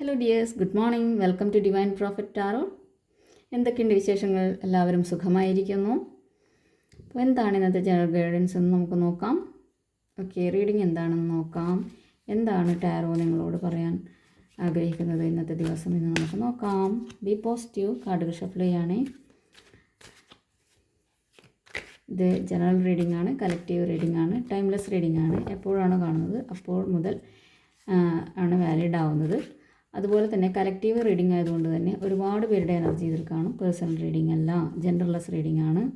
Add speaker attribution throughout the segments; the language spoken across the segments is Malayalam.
Speaker 1: Hello dears good morning welcome to divine prophet tarot എന്തൊക്കെയുണ്ട് വിശേഷങ്ങൾ? എല്ലാവരും സുഖമായിരിക്കുന്നു. അപ്പോൾ എന്താണ് ഇന്നത്തെ ജനറൽ ഗൈഡൻസ് എന്ന് നമുക്ക് നോക്കാം. ഓക്കെ റീഡിംഗ് എന്താണെന്ന് നോക്കാം. എന്താണ് ടാറോ നിങ്ങളോട് പറയാൻ ആഗ്രഹിക്കുന്നത് ഇന്നത്തെ ദിവസം എന്ന് നമുക്ക് നോക്കാം. ബി പോസിറ്റീവ് കാർഡുകൾ ഷഫിൾ ഇത് ജനറൽ റീഡിംഗ് ആണ് കലക്റ്റീവ് റീഡിംഗ് ആണ് ടൈംലെസ് റീഡിംഗ് ആണ്. എപ്പോഴാണ് കാണുന്നത് അപ്പോൾ മുതൽ ആണ് വാലിഡ് ആവുന്നത്. അതുപോലെ തന്നെ കലക്റ്റീവ് റീഡിംഗ് ആയതുകൊണ്ട് തന്നെ ഒരുപാട് പേരുടെ എനർജി ഇതിൽ കാണും. പേഴ്സണൽ റീഡിംഗ് അല്ല ജെൻഡർലെസ് റീഡിംഗ് ആണ്.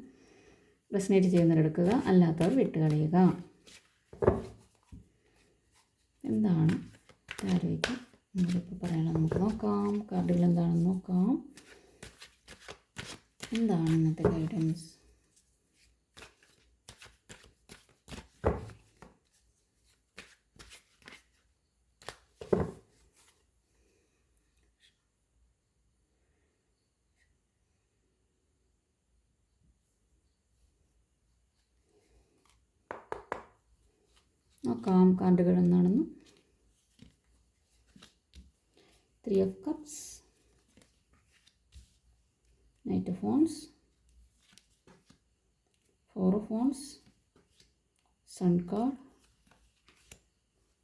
Speaker 1: റെസിനേറ്റ് ചെയ്യുന്നവരെടുക്കുക അല്ലാത്തവർ വിട്ടുകളയുക. എന്താണ്? നമ്മളിപ്പോൾ പറയണം നമുക്ക് നോക്കാം. കാർഡുകൾ എന്താണെന്ന് നോക്കാം. എന്താണ് ഇന്നത്തെ ഗൈഡൻസ് കാർഡുകൾ three of cups knight of phones four of phones sun card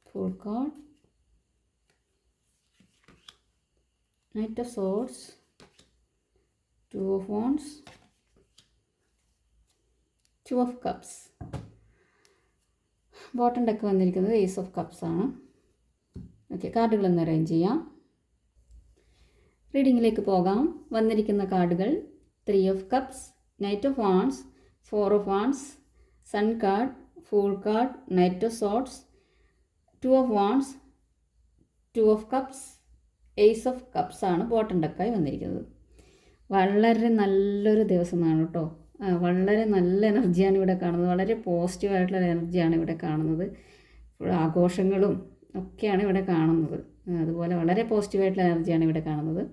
Speaker 1: four card knight of swords two of phones to of cups bottom deck വന്നിരിക്കുന്നത് ഏസ് ഓഫ് കപ്സ് ആണ്. ഓക്കെ കാർഡുകൾ ഒന്ന് അറേഞ്ച് ചെയ്യാം. റീഡിങ്ങിലേക്ക് പോകാം. വന്നിരിക്കുന്ന കാർഡുകൾ three of cups knight of wands four of wands sun card fool card knight of swords two of wands two of cups ace of cups ആണ് ബോട്ടം ഡെക്കായി വന്നിരിക്കുന്നത്. വളരെ നല്ലൊരു ദിവസമാണ് കേട്ടോ. വളരെ നല്ല എനർജിയാണ് ഇവിടെ കാണുന്നത്. വളരെ പോസിറ്റീവായിട്ടുള്ള എനർജിയാണ് ഇവിടെ കാണുന്നത്. ആഘോഷങ്ങളും ഒക്കെയാണ് ഇവിടെ കാണുന്നത്. അതുപോലെ വളരെ പോസിറ്റീവായിട്ടുള്ള എനർജിയാണ് ഇവിടെ കാണുന്നത്.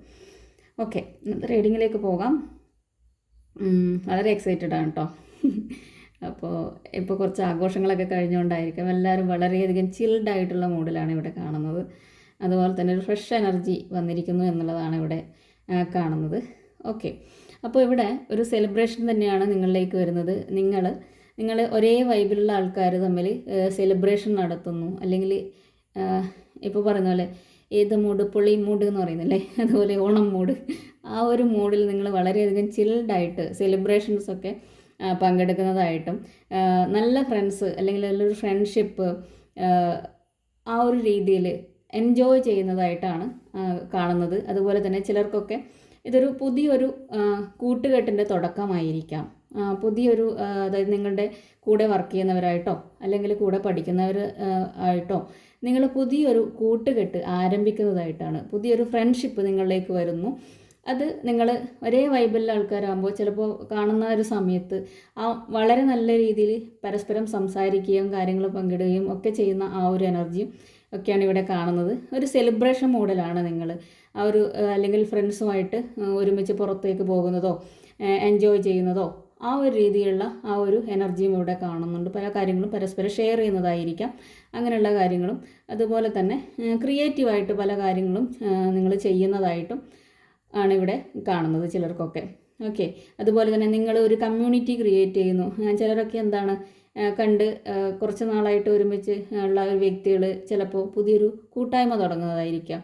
Speaker 1: ഓക്കെ റീഡിങ്ങിലേക്ക് പോകാം. വളരെ എക്സൈറ്റഡ് ആണ് കേട്ടോ അപ്പോൾ ഇപ്പോൾ കുറച്ച് ആഘോഷങ്ങളൊക്കെ കഴിഞ്ഞുകൊണ്ടായിരിക്കാം എല്ലാവരും വളരെയധികം ചിൽഡ് ആയിട്ടുള്ള മൂഡിലാണ് ഇവിടെ കാണുന്നത്. അതുപോലെ തന്നെ ഒരു ഫ്രഷ് എനർജി വന്നിരിക്കുന്നു എന്നുള്ളതാണ് ഇവിടെ കാണുന്നത്. ഓക്കെ അപ്പോൾ ഇവിടെ ഒരു സെലിബ്രേഷൻ തന്നെയാണ് നിങ്ങളിലേക്ക് വരുന്നത്. നിങ്ങൾ നിങ്ങൾ ഒരേ വൈബിലുള്ള ആൾക്കാർ തമ്മിൽ സെലിബ്രേഷൻ നടത്തുന്നു. അല്ലെങ്കിൽ ഇപ്പോൾ പറയുന്ന പോലെ ഏത് മൂഡ് പുളി മൂഡ് എന്ന് പറയുന്നില്ലേ? അതുപോലെ ഓണം മൂഡ് ആ ഒരു മൂഡിൽ നിങ്ങൾ വളരെയധികം ചിൽഡായിട്ട് സെലിബ്രേഷൻസൊക്കെ പങ്കെടുക്കുന്നതായിട്ടും നല്ല ഫ്രണ്ട്സ് അല്ലെങ്കിൽ നല്ലൊരു ഫ്രണ്ട്ഷിപ്പ് ആ ഒരു രീതിയിൽ എൻജോയ് ചെയ്യുന്നതായിട്ടാണ് കാണുന്നത്. അതുപോലെ തന്നെ ചിലർക്കൊക്കെ ഇതൊരു പുതിയൊരു കൂട്ടുകെട്ടിന്റെ തുടക്കമായിരിക്കാം. പുതിയൊരു അതായത് നിങ്ങളുടെ കൂടെ വർക്ക് ചെയ്യുന്നവരായിട്ടോ അല്ലെങ്കിൽ കൂടെ പഠിക്കുന്നവർ ആയിട്ടോ നിങ്ങൾ പുതിയൊരു കൂട്ടുകെട്ട് ആരംഭിക്കുന്നതായിട്ടാണ്. പുതിയൊരു ഫ്രണ്ട്ഷിപ്പ് നിങ്ങളിലേക്ക് വരുന്നു. അത് നിങ്ങൾ ഒരേ വൈബിലുള്ള ആൾക്കാരാകുമ്പോൾ ചിലപ്പോൾ കാണുന്ന ഒരു സമയത്ത് ആ വളരെ നല്ല രീതിയിൽ പരസ്പരം സംസാരിക്കുകയും കാര്യങ്ങൾ പങ്കിടുകയും ഒക്കെ ചെയ്യുന്ന ആ ഒരു എനർജിയും ഒക്കെയാണ് ഇവിടെ കാണുന്നത്. ഒരു സെലിബ്രേഷൻ മോഡലാണ് നിങ്ങൾ ആ ഒരു അല്ലെങ്കിൽ ഫ്രണ്ട്സുമായിട്ട് ഒരുമിച്ച് പുറത്തേക്ക് പോകുന്നതോ എൻജോയ് ചെയ്യുന്നതോ ആ ഒരു രീതിയിലുള്ള ആ ഒരു എനർജിയും ഇവിടെ കാണുന്നുണ്ട്. പല കാര്യങ്ങളും പരസ്പരം ഷെയർ ചെയ്യുന്നതായിരിക്കാം. അങ്ങനെയുള്ള കാര്യങ്ങളും അതുപോലെ തന്നെ ക്രിയേറ്റീവായിട്ട് പല കാര്യങ്ങളും നിങ്ങൾ ചെയ്യുന്നതായിട്ടും ആണ് ഇവിടെ കാണുന്നത് ചിലർക്കൊക്കെ. ഓക്കെ. അതുപോലെ തന്നെ നിങ്ങൾ ഒരു കമ്മ്യൂണിറ്റി ക്രിയേറ്റ് ചെയ്യുന്നു. ചിലരൊക്കെ എന്താണ് കണ്ട് കുറച്ച് നാളായിട്ട് ഒരുമിച്ച് ഉള്ള വ്യക്തികൾ ചിലപ്പോൾ പുതിയൊരു കൂട്ടായ്മ തുടങ്ങുന്നതായിരിക്കാം.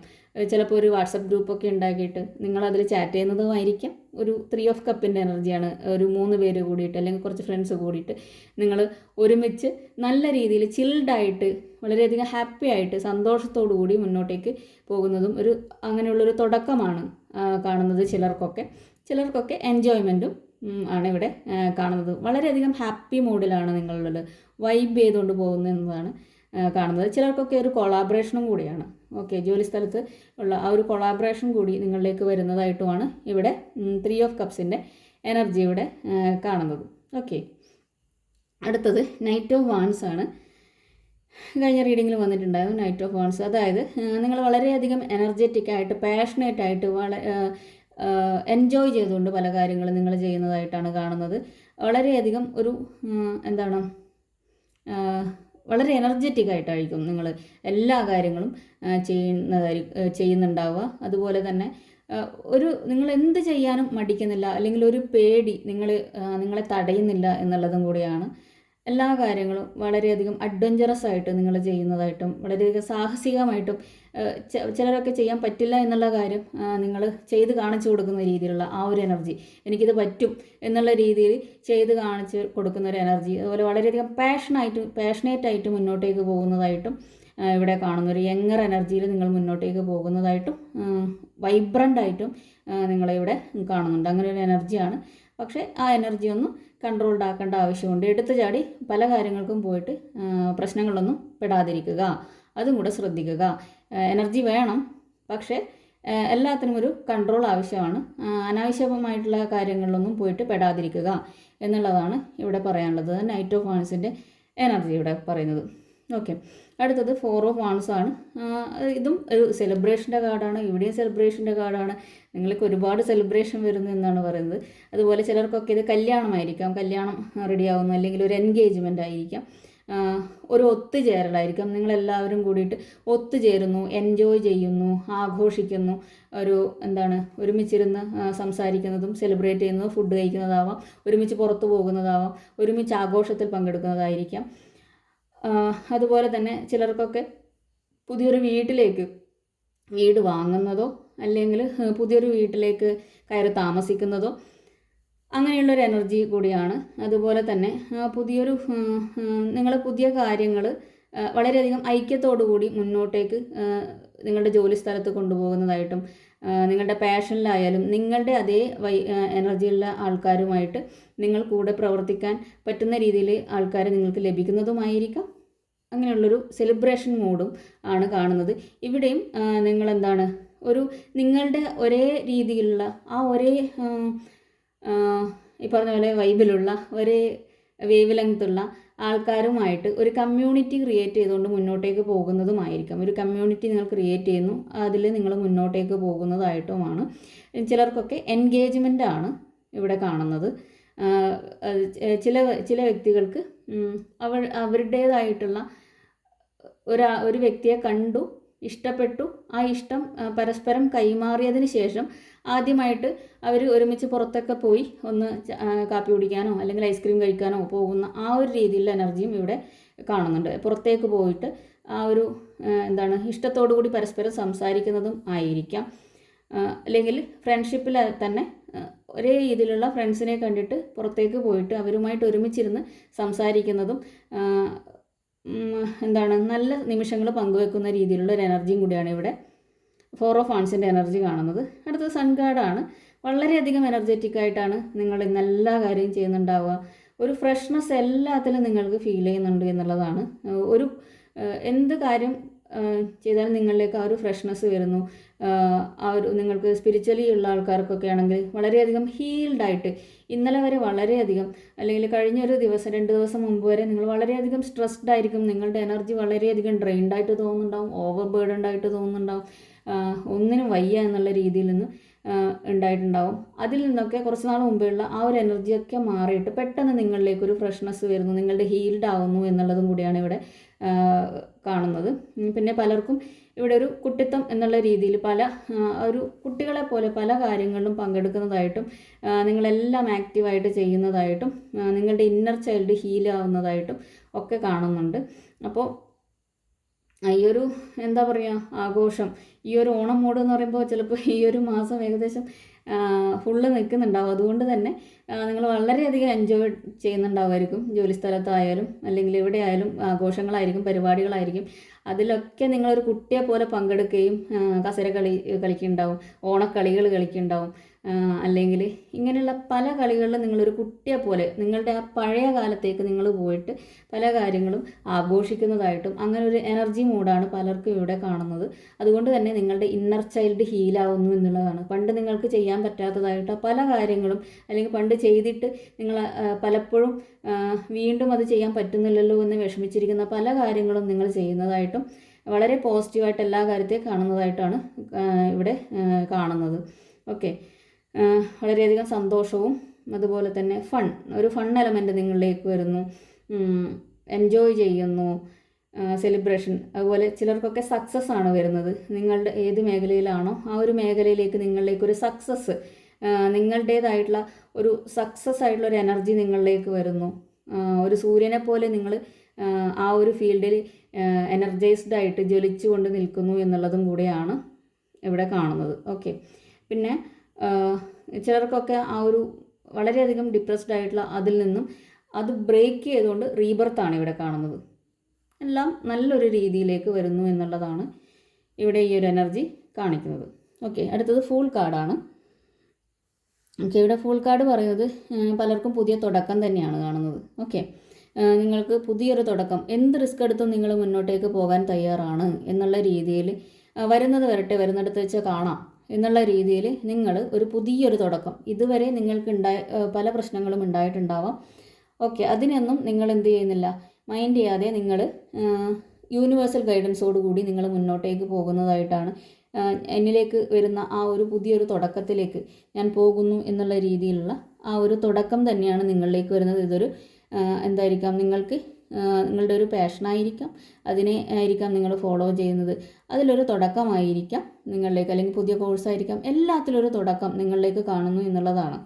Speaker 1: ചിലപ്പോൾ ഒരു വാട്സപ്പ് ഗ്രൂപ്പൊക്കെ ഉണ്ടാക്കിയിട്ട് നിങ്ങളതിൽ ചാറ്റ് ചെയ്യുന്നതുമായിരിക്കാം ഒരു ത്രീ ഓഫ് കപ്പിന്റെ എനർജിയാണ് ഒരു മൂന്ന് പേര് കൂടിയിട്ട് അല്ലെങ്കിൽ കുറച്ച് ഫ്രണ്ട്സ് കൂടിയിട്ട് നിങ്ങൾ ഒരുമിച്ച് നല്ല രീതിയിൽ ചിൽഡായിട്ട് വളരെയധികം ഹാപ്പി ആയിട്ട് സന്തോഷത്തോടു കൂടി മുന്നോട്ടേക്ക് പോകുന്നതും ഒരു അങ്ങനെയുള്ളൊരു തുടക്കമാണ് കാണുന്നത് ചിലർക്കൊക്കെ. ചിലർക്കൊക്കെ എൻജോയ്മെന്റും ആണ് ഇവിടെ കാണുന്നത്. വളരെയധികം ഹാപ്പി മൂഡിലാണ് നിങ്ങളുള്ളത്. വൈബ് ചെയ്തുകൊണ്ട് പോകുന്നത് എന്നതാണ് കാണുന്നത്. ചിലർക്കൊക്കെ ഒരു കൊളാബറേഷനും കൂടിയാണ്. ഓക്കെ ജോലി സ്ഥലത്ത് ഉള്ള ആ ഒരു കൊളാബറേഷൻ കൂടി നിങ്ങളിലേക്ക് വരുന്നതായിട്ടുമാണ് ഇവിടെ ത്രീ ഓഫ് കപ്സിന്റെ എനർജി ഇവിടെ കാണുന്നത്. ഓക്കെ അടുത്തത് നൈറ്റ് ഓഫ് വാൻസ് ആണ്. കഴിഞ്ഞ റീഡിങ്ങിൽ വന്നിട്ടുണ്ടായിരുന്നു നൈറ്റ് ഓഫ് വാൺസ് അതായത് നിങ്ങൾ വളരെയധികം എനർജറ്റിക് ആയിട്ട് പാഷനേറ്റ് ആയിട്ട് വള എൻജോയ് ചെയ്തുകൊണ്ട് പല കാര്യങ്ങളും നിങ്ങൾ ചെയ്യുന്നതായിട്ടാണ് കാണുന്നത്. വളരെയധികം ഒരു എന്താണ് വളരെ എനർജറ്റിക് ആയിട്ടായിരിക്കും നിങ്ങൾ എല്ലാ കാര്യങ്ങളും ചെയ്യുന്നതായിരിക്കും ചെയ്യുന്നതായി ചെയ്യുന്നുണ്ടാവുക. അതുപോലെ തന്നെ ഒരു നിങ്ങൾ എന്ത് ചെയ്യാനും മടിക്കുന്നില്ല. അല്ലെങ്കിൽ ഒരു പേടി നിങ്ങൾ നിങ്ങളെ തടയുന്നില്ല എന്നുള്ളതും കൂടിയാണ്. എല്ലാ കാര്യങ്ങളും വളരെയധികം അഡ്വഞ്ചറസ് ആയിട്ട് നിങ്ങൾ ചെയ്യുന്നതായിട്ടും വളരെയധികം സാഹസികമായിട്ടും ചിലരൊക്കെ ചെയ്യാൻ പറ്റില്ല എന്നുള്ള കാര്യം നിങ്ങൾ ചെയ്ത് കാണിച്ചു കൊടുക്കുന്ന രീതിയിലുള്ള ആ ഒരു എനർജി എനിക്കിത് പറ്റും എന്നുള്ള രീതിയിൽ ചെയ്ത് കാണിച്ച് കൊടുക്കുന്ന ഒരു എനർജി അതുപോലെ വളരെയധികം പാഷനായിട്ട് പാഷനേറ്റ് ആയിട്ട് മുന്നോട്ടേക്ക് പോകുന്നതായിട്ടും ഇവിടെ കാണുന്ന ഒരു യങ്ങർ എനർജിയിൽ നിങ്ങൾ മുന്നോട്ടേക്ക് പോകുന്നതായിട്ടും വൈബ്രന്റ് ആയിട്ടും നിങ്ങളിവിടെ കാണുന്നുണ്ട്. അങ്ങനെ ഒരു എനർജിയാണ് പക്ഷേ ആ എനർജി ഒന്ന് കൺട്രോൾഡ് ആക്കേണ്ട ആവശ്യമുണ്ട്. എടുത്തു ചാടി പല കാര്യങ്ങൾക്കും പോയിട്ട് പ്രശ്നങ്ങളൊന്നും പെടാതിരിക്കുക. അതും കൂടെ ശ്രദ്ധിക്കുക. എനർജി വേണം പക്ഷേ എല്ലാത്തിനും ഒരു കൺട്രോൾ ആവശ്യമാണ്. അനാവശ്യമായിട്ടുള്ള കാര്യങ്ങളിലൊന്നും പോയിട്ട് പെടാതിരിക്കുക എന്നുള്ളതാണ് ഇവിടെ പറയാനുള്ളത്. നൈറ്റ് ഓഫ് എനർജി ഇവിടെ പറയുന്നത്. ഓക്കെ. അടുത്തത് ഫോർ ഓഫ് വാൺസ് ആണ്. ആ, ഇതും ഒരു സെലിബ്രേഷന്റെ കാർഡാണ്. ഇവിടെയും സെലിബ്രേഷന്റെ കാർഡാണ്. നിങ്ങൾക്ക് ഒരുപാട് സെലിബ്രേഷൻ വരുന്നു എന്നാണ് പറയുന്നത്. അതുപോലെ ചിലർക്കൊക്കെ ഇത് കല്യാണമായിരിക്കാം. കല്യാണം റെഡിയാവുന്നു അല്ലെങ്കിൽ ഒരു എൻഗേജ്മെന്റ് ആയിരിക്കാം. ഒരു ഒത്തുചേരലായിരിക്കാം. നിങ്ങളെല്ലാവരും കൂടിയിട്ട് ഒത്തുചേരുന്നു എൻജോയ് ചെയ്യുന്നു ആഘോഷിക്കുന്നു. ഒരു എന്താണ്? ഒരുമിച്ചിരുന്ന് സംസാരിക്കുന്നതും സെലിബ്രേറ്റ് ചെയ്യുന്നതും ഫുഡ് കഴിക്കുന്നതാവാം. ഒരുമിച്ച് പുറത്തു പോകുന്നതാവാം. ഒരുമിച്ച് ആഘോഷത്തിൽ പങ്കെടുക്കുന്നതായിരിക്കാം. അതുപോലെ തന്നെ ചിലർക്കൊക്കെ പുതിയൊരു വീട്ടിലേക്ക് വീട് വാങ്ങുന്നതോ അല്ലെങ്കിൽ പുതിയൊരു വീട്ടിലേക്ക് കയറി താമസിക്കുന്നതോ അങ്ങനെയുള്ളൊരു എനർജി കൂടിയാണ്. അതുപോലെ തന്നെ പുതിയൊരു നിങ്ങൾ പുതിയ കാര്യങ്ങൾ വളരെയധികം കൂടി മുന്നോട്ടേക്ക് നിങ്ങളുടെ ജോലി സ്ഥലത്ത് കൊണ്ടുപോകുന്നതായിട്ടും നിങ്ങളുടെ പാഷനിലായാലും നിങ്ങളുടെ അതേ വൈ എനർജിയുള്ള ആൾക്കാരുമായിട്ട് നിങ്ങൾ കൂടെ പ്രവർത്തിക്കാൻ പറ്റുന്ന രീതിയിൽ ആൾക്കാരെ നിങ്ങൾക്ക് ലഭിക്കുന്നതുമായിരിക്കാം. അങ്ങനെയുള്ളൊരു സെലിബ്രേഷൻ മൂഡും ആണ് കാണുന്നത്. ഇവിടെയും നിങ്ങളെന്താണ്? ഒരു നിങ്ങളുടെ ഒരേ രീതിയിലുള്ള ആ ഒരേ ഈ പറഞ്ഞ പോലെ വൈബിലുള്ള ഒരേ വേവ് ലെങ്ത്തുള്ള ആൾക്കാരുമായിട്ട് ഒരു കമ്മ്യൂണിറ്റി ക്രിയേറ്റ് ചെയ്തുകൊണ്ട് മുന്നോട്ടേക്ക് പോകുന്നതുമായിരിക്കാം. ഒരു കമ്മ്യൂണിറ്റി നിങ്ങൾ ക്രിയേറ്റ് ചെയ്യുന്നു അതിൽ നിങ്ങൾ മുന്നോട്ടേക്ക് പോകുന്നതായിട്ടുമാണ്. ചിലർക്കൊക്കെ എൻഗേജ്മെന്റ് ആണ് ഇവിടെ കാണുന്നത്. ചില ചില വ്യക്തികൾക്ക് അവ അവരുടേതായിട്ടുള്ള ഒരു ഒരു വ്യക്തിയെ കണ്ടു ഇഷ്ടപ്പെട്ടു. ആ ഇഷ്ടം പരസ്പരം കൈമാറിയതിന് ശേഷം ആദ്യമായിട്ട് അവർ ഒരുമിച്ച് പുറത്തൊക്കെ പോയി ഒന്ന് കാപ്പി കുടിക്കാനോ അല്ലെങ്കിൽ ഐസ്ക്രീം കഴിക്കാനോ പോകുന്ന ആ ഒരു രീതിയിലുള്ള എനർജിയും ഇവിടെ കാണുന്നുണ്ട്. പുറത്തേക്ക് പോയിട്ട് ആ ഒരു എന്താണ് ഇഷ്ടത്തോടു കൂടി പരസ്പരം സംസാരിക്കുന്നതും ആയിരിക്കാം. അല്ലെങ്കിൽ ഫ്രണ്ട്ഷിപ്പിൽ തന്നെ ഒരേ രീതിയിലുള്ള ഫ്രണ്ട്സിനെ കണ്ടിട്ട് പുറത്തേക്ക് പോയിട്ട് അവരുമായിട്ട് ഒരുമിച്ചിരുന്ന് സംസാരിക്കുന്നതും എന്താണ് നല്ല നിമിഷങ്ങൾ പങ്കുവെക്കുന്ന രീതിയിലുള്ള ഒരു എനർജിയും കൂടിയാണ് ഇവിടെ ഫോർ ഓഫ് ആൺസിന്റെ എനർജി കാണുന്നത്. അടുത്തത് സൺ കാർഡാണ് വളരെയധികം എനർജറ്റിക് ആയിട്ടാണ് നിങ്ങൾ ഇന്ന് എല്ലാ കാര്യവും ചെയ്യുന്നുണ്ടാവുക. ഒരു ഫ്രഷ്നെസ് എല്ലാത്തിലും നിങ്ങൾക്ക് ഫീൽ ചെയ്യുന്നുണ്ട് എന്നുള്ളതാണ്. ഒരു എന്ത് കാര്യം ചെയ്താൽ നിങ്ങളിലേക്ക് ആ ഒരു ഫ്രഷ്നെസ് വരുന്നു. ആ ഒരു നിങ്ങൾക്ക് സ്പിരിച്വലി ഉള്ള ആൾക്കാർക്കൊക്കെ ആണെങ്കിൽ വളരെയധികം ഹീൽഡായിട്ട് ഇന്നലെ വരെ വളരെയധികം അല്ലെങ്കിൽ കഴിഞ്ഞൊരു ദിവസം രണ്ട് ദിവസം മുമ്പ് വരെ നിങ്ങൾ വളരെയധികം സ്ട്രെസ്ഡ് ആയിരിക്കും. നിങ്ങളുടെ എനർജി വളരെയധികം ഡ്രെയിൻഡായിട്ട് തോന്നുന്നുണ്ടാവും ഓവർ ബേർഡൻഡ് ആയിട്ട് തോന്നുന്നുണ്ടാവും. ഒന്നിനും വയ്യ എന്നുള്ള രീതിയിൽ നിന്ന് ഉണ്ടായിട്ടുണ്ടാവും. അതിൽ നിന്നൊക്കെ കുറച്ച് നാൾ മുമ്പേയുള്ള ആ ഒരു എനർജിയൊക്കെ മാറിയിട്ട് പെട്ടെന്ന് നിങ്ങളിലേക്ക് ഒരു ഫ്രഷ്നെസ് വരുന്നു നിങ്ങളുടെ ഹീൽഡ് ആവുന്നു എന്നുള്ളതും കൂടിയാണ് ഇവിടെ കാണുന്നത്. പിന്നെ പലർക്കും ഇവിടെ ഒരു കുട്ടിത്തം എന്നുള്ള രീതിയിൽ പല ഒരു കുട്ടികളെ പോലെ പല കാര്യങ്ങളിലും പങ്കെടുക്കുന്നതായിട്ടും നിങ്ങളെല്ലാം ആക്റ്റീവായിട്ട് ചെയ്യുന്നതായിട്ടും നിങ്ങളുടെ ഇന്നർ ചൈൽഡ് ഹീൽ ആവുന്നതായിട്ടും ഒക്കെ കാണുന്നുണ്ട്. അപ്പോൾ ഈ ഒരു എന്താ പറയുക ആഘോഷം ഈ ഒരു ഓണം മൂഡ് എന്ന് പറയുമ്പോൾ ചിലപ്പോൾ ഈ ഒരു മാസം ഏകദേശം ഫുള്ള് നിൽക്കുന്നുണ്ടാവും അതുകൊണ്ട് തന്നെ നിങ്ങൾ വളരെയധികം എൻജോയ് ചെയ്യുന്നുണ്ടാവുമായിരിക്കും. ജോലി സ്ഥലത്തായാലും അല്ലെങ്കിൽ എവിടെ ആയാലും ആഘോഷങ്ങളായിരിക്കും പരിപാടികളായിരിക്കും. അതിലൊക്കെ നിങ്ങളൊരു കുട്ടിയെ പോലെ പങ്കെടുക്കുകയും കസര കളി കളിക്കുന്നുണ്ടാവും. ഓണക്കളികൾ കളിക്കുന്നുണ്ടാവും. അല്ലെങ്കിൽ ഇങ്ങനെയുള്ള പല കളികളിലും നിങ്ങളൊരു കുട്ടിയെ പോലെ നിങ്ങളുടെ ആ പഴയ കാലത്തേക്ക് നിങ്ങൾ പോയിട്ട് പല കാര്യങ്ങളും ആഘോഷിക്കുന്നതായിട്ടും അങ്ങനെ ഒരു എനർജി മൂഡാണ് പലർക്കും ഇവിടെ കാണുന്നത്. അതുകൊണ്ട് തന്നെ നിങ്ങളുടെ ഇന്നർ ചൈൽഡ് ഹീലാവുന്നു എന്നുള്ളതാണ്. പണ്ട് നിങ്ങൾക്ക് ചെയ്യാൻ പറ്റാത്തതായിട്ട് പല കാര്യങ്ങളും അല്ലെങ്കിൽ പണ്ട് ചെയ്തിട്ട് നിങ്ങൾ പലപ്പോഴും വീണ്ടും അത് ചെയ്യാൻ പറ്റുന്നില്ലല്ലോ എന്ന് വിഷമിച്ചിരിക്കുന്ന പല കാര്യങ്ങളും നിങ്ങൾ ചെയ്യുന്നതായിട്ടും വളരെ പോസിറ്റീവായിട്ട് എല്ലാ കാര്യത്തെയും കാണുന്നതായിട്ടാണ് ഇവിടെ കാണുന്നത്. ഓക്കെ വളരെയധികം സന്തോഷവും അതുപോലെ തന്നെ ഫൺ ഒരു ഫൺ എലമെന്റ് നിങ്ങളിലേക്ക് വരുന്നു. എൻജോയ് ചെയ്യുന്നു. സെലിബ്രേഷൻ അതുപോലെ ചിലർക്കൊക്കെ സക്സസ് ആണ് വരുന്നത്. നിങ്ങളുടെ ഏത് മേഖലയിലാണോ ആ ഒരു മേഖലയിലേക്ക് നിങ്ങളിലേക്ക് ഒരു സക്സസ് നിങ്ങളുടേതായിട്ടുള്ള ഒരു സക്സസ് ആയിട്ടുള്ള ഒരു എനർജി നിങ്ങളിലേക്ക് വരുന്നു. ഒരു സൂര്യനെ പോലെ നിങ്ങൾ ആ ഒരു ഫീൽഡിൽ എനർജൈസ്ഡ് ആയിട്ട് ജ്വലിച്ചുകൊണ്ട് നിൽക്കുന്നു എന്നുള്ളതും കൂടിയാണ് ഇവിടെ കാണുന്നത്. ഓക്കെ പിന്നെ ചിലർക്കൊക്കെ ആ ഒരു വളരെയധികം ഡിപ്രസ്ഡ് ആയിട്ടുള്ള അതിൽ നിന്നും അത് ബ്രേക്ക് ചെയ്തുകൊണ്ട് റീബർത്താണ് ഇവിടെ കാണുന്നത്. എല്ലാം നല്ലൊരു രീതിയിലേക്ക് വരുന്നു എന്നുള്ളതാണ് ഇവിടെ ഈ ഒരു എനർജി കാണിക്കുന്നത്. ഓക്കെ അടുത്തത് ഫുൾ കാർഡാണ് ഓക്കെ ഇവിടെ ഫുൾ കാർഡ് പറയുന്നത് പലർക്കും പുതിയ തുടക്കം തന്നെയാണ് കാണുന്നത്. ഓക്കെ നിങ്ങൾക്ക് പുതിയൊരു തുടക്കം എന്ത് റിസ്ക് എടുത്തും നിങ്ങൾ മുന്നോട്ടേക്ക് പോകാൻ തയ്യാറാണ് എന്നുള്ള രീതിയിൽ വരുന്നത് വരട്ടെ വരുന്നിടത്ത് വെച്ച് കാണാം. എന്നുള്ള രീതിയിൽ നിങ്ങൾ ഒരു പുതിയൊരു തുടക്കം. ഇതുവരെ നിങ്ങൾക്ക് ഉണ്ടായ പല പ്രശ്നങ്ങളും ഉണ്ടായിട്ടുണ്ടാവാം. ഓക്കെ അതിനൊന്നും നിങ്ങൾ എന്ത് ചെയ്യുന്നില്ല. മൈൻഡ് ചെയ്യാതെ നിങ്ങൾ യൂണിവേഴ്സൽ ഗൈഡൻസോട് കൂടി നിങ്ങൾ മുന്നോട്ടേക്ക് പോകുന്നതായിട്ടാണ് എന്നിലേക്ക് വരുന്ന ആ ഒരു പുതിയൊരു തുടക്കത്തിലേക്ക് ഞാൻ പോകുന്നു എന്നുള്ള രീതിയിലുള്ള ആ ഒരു തുടക്കം തന്നെയാണ് നിങ്ങളിലേക്ക് വരുന്നത്. ഇതൊരു എന്തായിരിക്കാം നിങ്ങൾക്ക് നിങ്ങളുടെ ഒരു പാഷനായിരിക്കാം അതിനെ ആയിരിക്കാം നിങ്ങൾ ഫോളോ ചെയ്യുന്നത്. അതിലൊരു തുടക്കമായിരിക്കാം നിങ്ങളിലേക്ക് അല്ലെങ്കിൽ പുതിയ കോഴ്സായിരിക്കാം എല്ലാത്തിലൊരു തുടക്കം നിങ്ങളിലേക്ക് കാണുന്നു എന്നുള്ളതാണ്.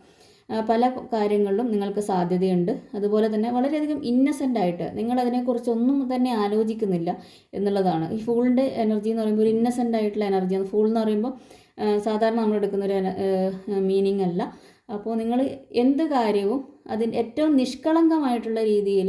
Speaker 1: പല കാര്യങ്ങളിലും നിങ്ങൾക്ക് സാധ്യതയുണ്ട്. അതുപോലെ തന്നെ വളരെയധികം ഇന്നസെന്റ് ആയിട്ട് നിങ്ങൾ അതിനെക്കുറിച്ച് ഒന്നും തന്നെ ആലോചിക്കുന്നില്ല എന്നുള്ളതാണ്. ഈ ഫൂളിന്റെ എനർജി എന്ന് പറയുമ്പോൾ ഒരു ഇന്നസെന്റ് ആയിട്ടുള്ള എനർജിയാണ് ഫൂൾ എന്ന് പറയുമ്പോൾ സാധാരണ നമ്മൾ എടുക്കുന്ന ഒരു മീനിങ് അല്ല. അപ്പോൾ നിങ്ങൾ എന്ത് കാര്യവും അതിന് ഏറ്റവും നിഷ്കളങ്കമായിട്ടുള്ള രീതിയിൽ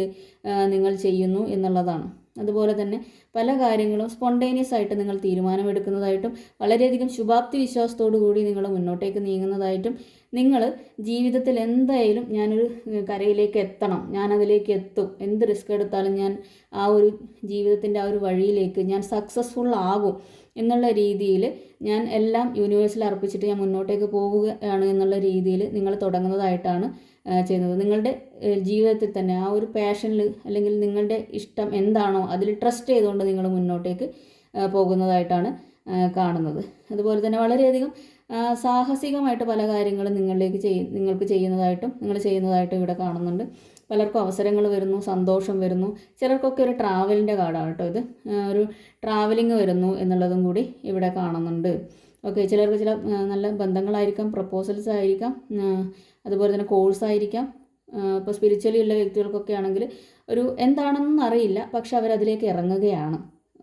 Speaker 1: നിങ്ങൾ ചെയ്യുന്നു എന്നുള്ളതാണ്. അതുപോലെ തന്നെ പല കാര്യങ്ങളും സ്പോണ്ടേനിയസ് ആയിട്ട് നിങ്ങൾ തീരുമാനമെടുക്കുന്നതായിട്ടും വളരെയധികം ശുഭാപ്തി വിശ്വാസത്തോടു കൂടി നിങ്ങൾ മുന്നോട്ടേക്ക് നീങ്ങുന്നതായിട്ടും നിങ്ങൾ ജീവിതത്തിൽ എന്തായാലും ഞാനൊരു കരയിലേക്ക് എത്തണം ഞാൻ അതിലേക്ക് എത്തും. എന്ത് റിസ്ക് എടുത്താലും ഞാൻ ആ ഒരു ജീവിതത്തിന്റെ ആ ഒരു വഴിയിലേക്ക് ഞാൻ സക്സസ്ഫുൾ ആകും. എന്നുള്ള രീതിയിൽ ഞാൻ എല്ലാം യൂണിവേഴ്സിൽ അർപ്പിച്ചിട്ട് ഞാൻ മുന്നോട്ടേക്ക് പോവുകയാണ് എന്നുള്ള രീതിയിൽ നിങ്ങൾ തുടങ്ങുന്നതായിട്ടാണ് ചെയ്യുന്നത്. നിങ്ങളുടെ ജീവിതത്തിൽ തന്നെ ആ ഒരു പാഷനിൽ അല്ലെങ്കിൽ നിങ്ങളുടെ ഇഷ്ടം എന്താണോ അതിൽ ട്രസ്റ്റ് ചെയ്തുകൊണ്ട് നിങ്ങൾ മുന്നോട്ടേക്ക് പോകുന്നതായിട്ടാണ് കാണുന്നത്. അതുപോലെ തന്നെ വളരെയധികം സാഹസികമായിട്ട് പല കാര്യങ്ങളും നിങ്ങളിലേക്ക് ചെയ് നിങ്ങൾക്ക് ചെയ്യുന്നതായിട്ടും നിങ്ങൾ ചെയ്യുന്നതായിട്ടും ഇവിടെ കാണുന്നുണ്ട്. പലർക്കും അവസരങ്ങൾ വരുന്നു സന്തോഷം വരുന്നു. ചിലർക്കൊക്കെ ഒരു ട്രാവലിന്റെ കാർഡാണ് കേട്ടോ ഇത്. ഒരു ട്രാവലിംഗ് വരുന്നു എന്നുള്ളതും കൂടി ഇവിടെ കാണുന്നുണ്ട്. ഓക്കെ ചിലർക്ക് ചില നല്ല ബന്ധങ്ങളായിരിക്കാം പ്രപ്പോസൽസ് ആയിരിക്കാം അതുപോലെ തന്നെ കോഴ്സ് ആയിരിക്കാം. ഇപ്പോൾ സ്പിരിച്വലി ഉള്ള വ്യക്തികൾക്കൊക്കെ ആണെങ്കിൽ ഒരു എന്താണെന്നൊന്നും അറിയില്ല പക്ഷെ അവരതിലേക്ക് ഇറങ്ങുകയാണ്.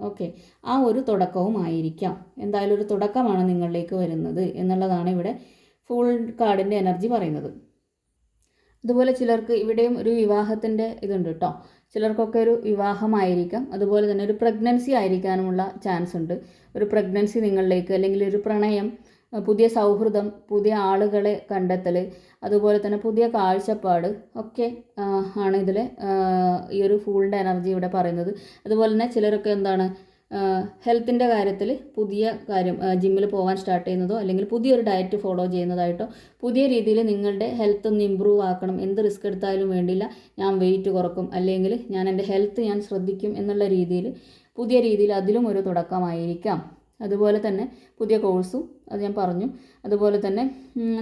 Speaker 1: ഓക്കെ ആ ഒരു തുടക്കവും ആയിരിക്കാം. എന്തായാലും ഒരു തുടക്കമാണ് നിങ്ങളിലേക്ക് വരുന്നത് എന്നുള്ളതാണ് ഇവിടെ ഫുൾ കാർഡിന്റെ എനർജി പറയുന്നത്. അതുപോലെ ചിലർക്ക് ഇവിടെയും ഒരു വിവാഹത്തിന്റെ ഇതുണ്ട് കേട്ടോ ചിലർക്കൊക്കെ ഒരു വിവാഹമായിരിക്കാം. അതുപോലെ തന്നെ ഒരു പ്രഗ്നൻസി ആയിരിക്കാനുമുള്ള ചാൻസ് ഉണ്ട്. ഒരു പ്രഗ്നൻസി നിങ്ങളിലേക്ക് അല്ലെങ്കിൽ ഒരു പ്രണയം പുതിയ സൗഹൃദം പുതിയ ആളുകളെ കണ്ടെത്തൽ അതുപോലെ തന്നെ പുതിയ കാഴ്ചപ്പാട് ഒക്കെ ആണ് ഇതിൽ ഈ ഒരു ഫൂളിന്റെ എനർജി ഇവിടെ പറയുന്നത്. അതുപോലെ തന്നെ ചിലരൊക്കെ എന്താണ് ഹെൽത്തിന്റെ കാര്യത്തിൽ പുതിയ കാര്യം ജിമ്മിൽ പോകാൻ സ്റ്റാർട്ട് ചെയ്യുന്നതോ അല്ലെങ്കിൽ പുതിയൊരു ഡയറ്റ് ഫോളോ ചെയ്യുന്നതായിട്ടോ പുതിയ രീതിയിൽ നിങ്ങളുടെ ഹെൽത്ത് ഒന്ന് ഇമ്പ്രൂവ് ആക്കണം എന്ത് റിസ്ക് എടുത്താലും വേണ്ടില്ല ഞാൻ വെയിറ്റ് കുറക്കും അല്ലെങ്കിൽ ഞാൻ എന്റെ ഹെൽത്ത് ഞാൻ ശ്രദ്ധിക്കും എന്നുള്ള രീതിയിൽ പുതിയ രീതിയിൽ അതിലും ഒരു തുടക്കമായിരിക്കാം. അതുപോലെ തന്നെ പുതിയ കോഴ്സും അത് ഞാൻ പറഞ്ഞു. അതുപോലെ തന്നെ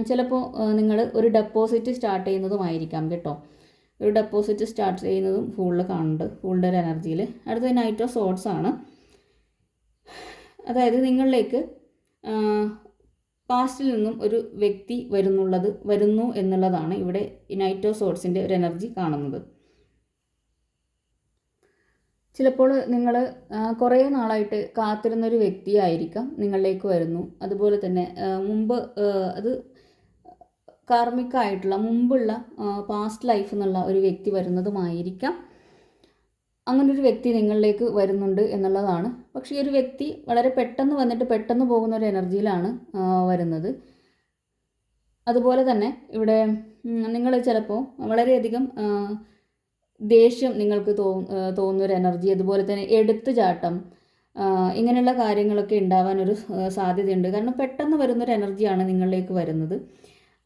Speaker 1: ചിലപ്പോൾ നിങ്ങൾ ഒരു ഡെപ്പോസിറ്റ് സ്റ്റാർട്ട് ചെയ്യുന്നതുമായിരിക്കാം കേട്ടോ. ഒരു ഡെപ്പോസിറ്റ് സ്റ്റാർട്ട് ചെയ്യുന്നതും ഫുള്ള് കാണുന്നുണ്ട് ഫുള്ളിന്റെ ഒരു എനർജിയിൽ അടുത്തത് നൈറ്റ് ഓഫ് സോട്ട്സ് ആണ്. അതായത് നിങ്ങളിലേക്ക് പാസ്റ്റിൽ നിന്നും ഒരു വ്യക്തി വരുന്നുള്ളത് വരുന്നു എന്നുള്ളതാണ് ഇവിടെ നൈറ്റ് ഓഫ് സോഡ്സിന്റെ ഒരു എനർജി കാണുന്നത്. ചിലപ്പോൾ നിങ്ങൾ കുറേ നാളായിട്ട് കാത്തിരുന്നൊരു വ്യക്തിയായിരിക്കാം നിങ്ങളിലേക്ക് വരുന്നു. അതുപോലെ തന്നെ മുമ്പ് അത് കാർമികമായിട്ടുള്ള മുമ്പുള്ള പാസ്റ്റ് ലൈഫ് എന്നുള്ള ഒരു വ്യക്തി വരുന്നതുമായിരിക്കാം. അങ്ങനെ ഒരു വ്യക്തി നിങ്ങളിലേക്ക് വരുന്നുണ്ട് എന്നുള്ളതാണ്. പക്ഷേ ഈ ഒരു വ്യക്തി വളരെ പെട്ടെന്ന് വന്നിട്ട് പെട്ടെന്ന് പോകുന്ന ഒരു എനർജിയിലാണ് വരുന്നത്. അതുപോലെ തന്നെ ഇവിടെ നിങ്ങൾ ചിലപ്പോൾ വളരെയധികം ദേഷ്യം നിങ്ങൾക്ക് തോന്നുന്ന ഒരു എനർജി അതുപോലെ തന്നെ എടുത്തു ചാട്ടം ഇങ്ങനെയുള്ള കാര്യങ്ങളൊക്കെ ഉണ്ടാവാൻ ഒരു സാധ്യതയുണ്ട്. കാരണം പെട്ടെന്ന് വരുന്നൊരു എനർജിയാണ് നിങ്ങളിലേക്ക് വരുന്നത്.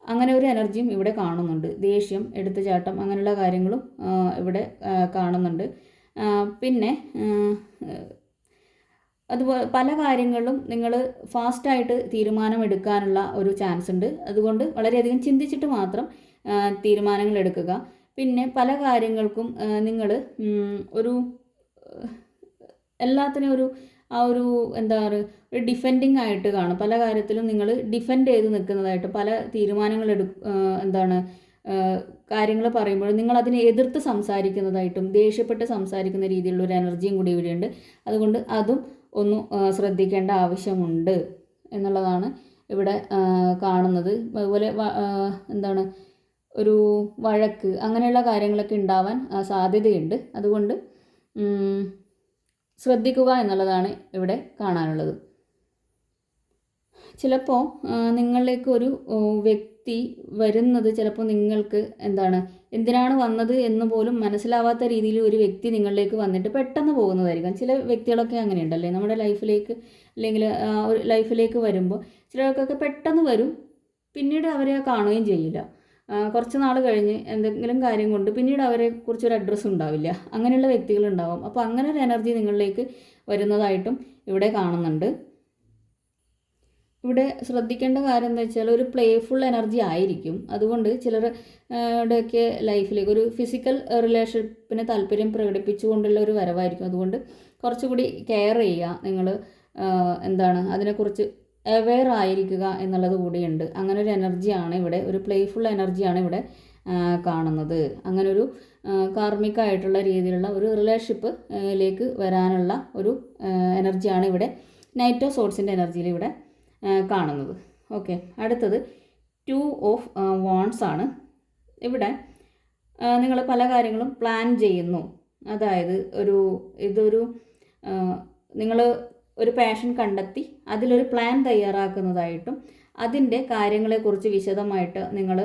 Speaker 1: അങ്ങനെ ഒരു എനർജിയും ഇവിടെ കാണുന്നുണ്ട്. ദേഷ്യം എടുത്തുചാട്ടം അങ്ങനെയുള്ള കാര്യങ്ങളും ഇവിടെ കാണുന്നുണ്ട്. പിന്നെ അതുപോലെ പല കാര്യങ്ങളിലും നിങ്ങൾ ഫാസ്റ്റായിട്ട് തീരുമാനമെടുക്കാനുള്ള ഒരു ചാൻസ് ഉണ്ട് അതുകൊണ്ട് വളരെയധികം ചിന്തിച്ചിട്ട് മാത്രം തീരുമാനങ്ങൾ എടുക്കുക പിന്നെ പല കാര്യങ്ങൾക്കും നിങ്ങൾ ഒരു എല്ലാത്തിനും ഒരു ആ ഒരു എന്താ പറയുക ഒരു ഡിഫെൻഡിങ് ആയിട്ട് കാണും. പല കാര്യത്തിലും നിങ്ങൾ ഡിഫെൻഡ് ചെയ്ത് നിൽക്കുന്നതായിട്ട് പല തീരുമാനങ്ങൾ എടു എന്താണ് കാര്യങ്ങൾ പറയുമ്പോൾ നിങ്ങൾ അതിനെ എതിർത്ത് സംസാരിക്കുന്നതായിട്ടും ദേഷ്യപ്പെട്ട് സംസാരിക്കുന്ന രീതിയിലുള്ള ഒരു എനർജിയും കൂടി ഇവിടെയുണ്ട്. അതുകൊണ്ട് അതും ഒന്ന് ശ്രദ്ധിക്കേണ്ട ആവശ്യമുണ്ട് എന്നുള്ളതാണ് ഇവിടെ കാണുന്നത്. അതുപോലെ എന്താണ് ഒരു വഴക്ക് അങ്ങനെയുള്ള കാര്യങ്ങളൊക്കെ ഉണ്ടാവാൻ സാധ്യതയുണ്ട്. അതുകൊണ്ട് ശ്രദ്ധിക്കുക എന്നുള്ളതാണ് ഇവിടെ കാണാനുള്ളത്. ചിലപ്പോൾ നിങ്ങളിലേക്ക് ഒരു വ്യക്തി വരുന്നത് ചിലപ്പോൾ നിങ്ങൾക്ക് എന്താണ് എന്തിനാണ് വന്നത് എന്ന് പോലും മനസ്സിലാവാത്ത രീതിയിൽ ഒരു വ്യക്തി നിങ്ങളിലേക്ക് വന്നിട്ട് പെട്ടെന്ന് പോകുന്നതായിരിക്കും. ചില വ്യക്തികളൊക്കെ അങ്ങനെയുണ്ടല്ലേ? നമ്മുടെ ലൈഫിലേക്ക് അല്ലെങ്കിൽ ഒരു ലൈഫിലേക്ക് വരുമ്പോൾ ചിലർക്കൊക്കെ പെട്ടെന്ന് വരും പിന്നീട് അവരെ കാണുകയും ചെയ്യില്ല. കുറച്ച് നാൾ കഴിഞ്ഞ് എന്തെങ്കിലും കാര്യം കൊണ്ട് പിന്നീട് അവരെ കുറിച്ചൊരു അഡ്രസ്സ് ഉണ്ടാവില്ല. അങ്ങനെയുള്ള വ്യക്തികളുണ്ടാവും അപ്പോൾ അങ്ങനെ ഒരു എനർജി നിങ്ങളിലേക്ക് വരുന്നതായിട്ടും ഇവിടെ കാണുന്നുണ്ട്. ഇവിടെ ശ്രദ്ധിക്കേണ്ട കാര്യം എന്താ വെച്ചാൽ ഒരു പ്ലേഫുൾ എനർജി ആയിരിക്കും. അതുകൊണ്ട് ചിലരുടെയൊക്കെ ലൈഫിലേക്ക് ഒരു ഫിസിക്കൽ റിലേഷൻഷിപ്പിന് താല്പര്യം പ്രകടിപ്പിച്ചുകൊണ്ടുള്ള ഒരു വരവായിരിക്കും. അതുകൊണ്ട് കുറച്ചുകൂടി കെയർ ചെയ്യുക. നിങ്ങൾ എന്താണ് അതിനെക്കുറിച്ച് അവെയർ ആയിരിക്കുക എന്നുള്ളത് കൂടിയുണ്ട്. അങ്ങനെ ഒരു എനർജിയാണ് ഇവിടെ ഒരു പ്ലേഫുൾ എനർജിയാണ് ഇവിടെ കാണുന്നത്. അങ്ങനെ ഒരു രീതിയിലുള്ള ഒരു റിലേഷൻഷിപ്പ് റിലേഷൻഷിപ്പിലേക്ക് വരാനുള്ള ഒരു എനർജിയാണ് ഇവിടെ. നൈറ്റ് ഓഫ് സോട്സിന്റെ എനർജിയിൽ ഇവിടെ കാണുന്നത്. ഓക്കെ. അടുത്തത് ടു ഓഫ് വോൺസ് ആണ്. ഇവിടെ നിങ്ങൾ പല കാര്യങ്ങളും പ്ലാൻ ചെയ്യുന്നു. അതായത് ഒരു ഇതൊരു നിങ്ങൾ ഒരു പാഷൻ കണ്ടെത്തി അതിലൊരു പ്ലാൻ തയ്യാറാക്കുന്നതായിട്ടും അതിന്റെ കാര്യങ്ങളെക്കുറിച്ച് വിശദമായിട്ട് നിങ്ങൾ